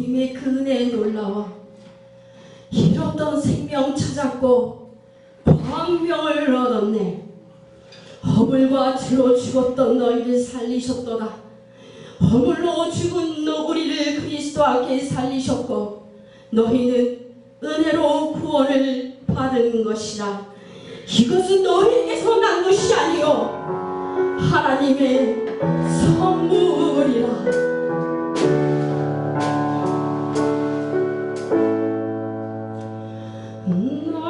주님의 그 은혜에 놀라워 잃었던 생명 찾았고 광명을 얻었네. 허물과 죄로 죽었던 너희를 살리셨도다. 허물로 죽은 너 우리를 그리스도께 살리셨고 너희는 은혜로 구원을 받은 것이라. 이것은 너희에게서 난 것이 아니요 하나님의 선물이라. No.